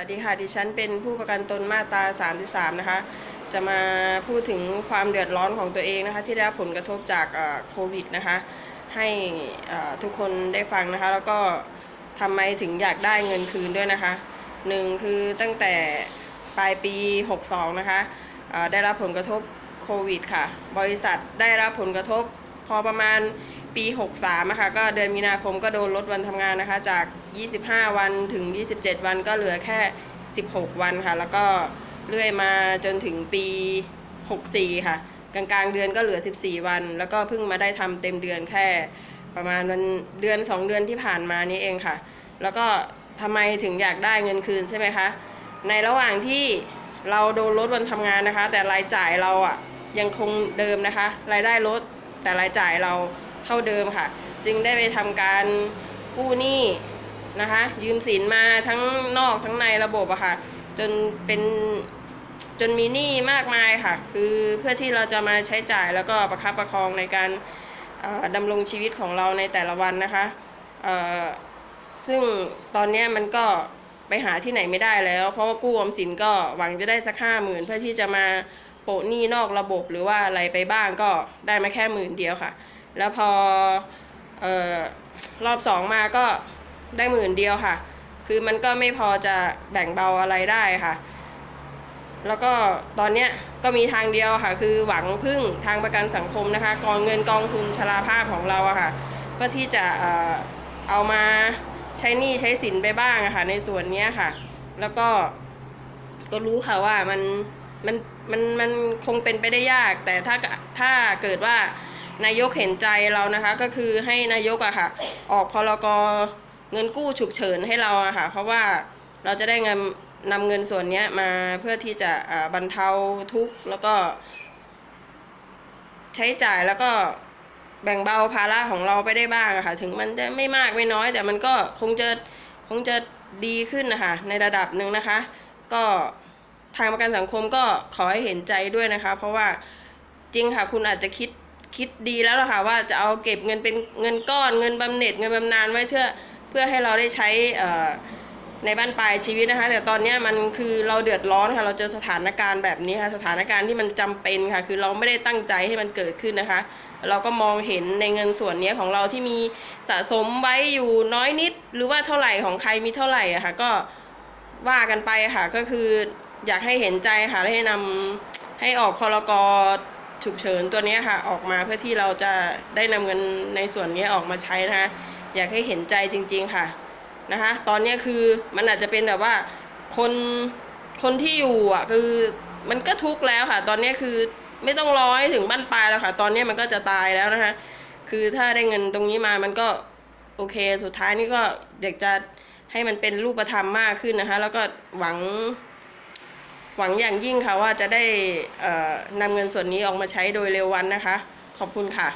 วัสดีค่ะ ดิฉันเป็นผู้ประกันตนมาตรา 33 นะคะ จะมาพูดถึงความเดือดร้อนของตัวเองนะคะ ที่ได้รับผลกระทบจากโควิดนะคะ ให้ทุกคนได้ฟังนะคะ แล้วก็ทำไมถึงอยากได้เงินคืนด้วยนะคะหนึ่งคือตั้งแต่ปลายปี 62 นะคะได้รับผลกระทบโควิดค่ะ บริษัทได้รับผลกระทบพอประมาณ ปี 63นะคะก็เดือนมีนาคมก็โดนลดวันทำงานนะคะ จาก 25 วันถึง 27 วันก็เหลือแค่ 16 วันค่ะ แล้วก็เรื่อยมาจนถึงปี 64 ค่ะ กลางๆเดือนก็เหลือ 14 วัน แล้วก็เพิ่งมาได้ทำเต็มเดือนแค่ ประมาณวันเดือน 2 เดือนที่ผ่านมานี้เองค่ะ แล้วก็ทำไมถึงอยากได้เงินคืนใช่ไหมคะ ในระหว่างที่เราโดนลดวันทำงานนะคะ แต่รายจ่ายเราอะยังคงเดิมนะคะ รายได้ลดแต่รายจ่ายเรา เท่าเดิมค่ะ จึงได้ไปทำการกู้หนี้นะคะ ยืมสินมาทั้งนอกทั้งในระบบอะค่ะ จนเป็นจนมีหนี้มากมายค่ะ คือเพื่อที่เราจะมาใช้จ่ายแล้วก็ประคับประคองในการดำรงชีวิตของเราในแต่ละวันนะคะซึ่งตอนนี้มันก็ไปหาที่ไหนไม่ได้แล้ว เพราะว่ากู้ออมสินก็หวังจะได้สักห้าหมื่นเพื่อที่จะมาโปะหนี้นอกระบบหรือว่าอะไรไปบ้างก็ได้มาแค่หมื่นเดียวค่ะ แล้วพอออรอบสองมาก็ได้หมื่นเดียวค่ะ คือมันก็ไม่พอจะแบ่งเบาอะไรได้ค่ะ แล้วก็ตอนเนี้ยก็มีทางเดียวค่ะ คือหวังพึ่งทางประกันสังคมนะคะ กองเงินกองทุนชราภาพของเราอะค่ะ เพื่อที่จะเอ่อเอามาใช้หนี้ใช้สินไปบ้างอะค่ะ ในส่วนเนี้ยค่ะ แล้วก็ก็รู้ค่ะว่ามันมันมันมันคงเป็นไปได้ยาก แต่ถ้าถ้าเกิดว่า นายกเห็นใจเรานะคะ ก็คือให้นายกอะค่ะ ออกพรกเงินกู้ฉุกเฉินให้เราอะค่ะ เพราะว่าเราจะได้เงินนำเงินส่วนนี้มาเพื่อที่จะบรรเทาทุกข์แล้วก็ ใช้จ่ายแล้วก็แบ่งเบาภาระของเราไปได้บ้างะค่ะ ถึงมันจะไม่มากไม่น้อย แต่มันก็คงจะคงจะดีขึ้นนะคะในระดับหนึ่งนะคะ ก็ทางประกันสังคมก็ขอให้เห็นใจด้วยนะคะ เพราะว่าจริงค่ะคุณอาจจะคิด คิดดีแล้วล่ะค่ะว่าจะเอาเก็บเงินเป็นเงินก้อนเงินบำเหน็จเงินบำนาญไว้เพื่อเพื่อให้เราได้ใช้ในบ้านปลายชีวิตนะคะ แต่ตอนนี้มันคือเราเดือดร้อนค่ะ เราเจอสถานการณ์แบบนี้ค่ะ สถานการณ์ที่มันจำเป็นค่ะ คือเราไม่ได้ตั้งใจให้มันเกิดขึ้นนะคะ เราก็มองเห็นในเงินส่วนนี้ของเราที่มีสะสมไว้อยู่น้อยนิด หรือว่าเท่าไหร่ของใครมีเท่าไหร่อะค่ะ ก็ว่ากันไปค่ะ ก็คืออยากให้เห็นใจค่ะ ให้นำให้ออกพรก ฉุกเฉินตัวนี้ค่ะออกมาเพื่อที่เราจะได้นำเงินในส่วนนี้ออกมาใช้นะคะอยากให้เห็นใจจริง ๆค่ะนะคะ ตอนนี้คือมันอาจจะเป็นแบบว่าคนคนที่อยู่อะคือมันก็ทุกข์แล้วค่ะ ตอนนี้คือไม่ต้องรอให้ถึงบ้านปลายแล้วค่ะ ตอนนี้มันก็จะตายแล้วนะคะ คือถ้าได้เงินตรงนี้มามันก็โอเค สุดท้ายนี่ก็อยากจะให้มันเป็นรูปธรรมมากขึ้นนะคะ แล้วก็หวัง หวังอย่างยิ่งค่ะว่าจะได้นำเงินส่วนนี้ออกมาใช้โดยเร็ววันนะคะ ขอบคุณค่ะ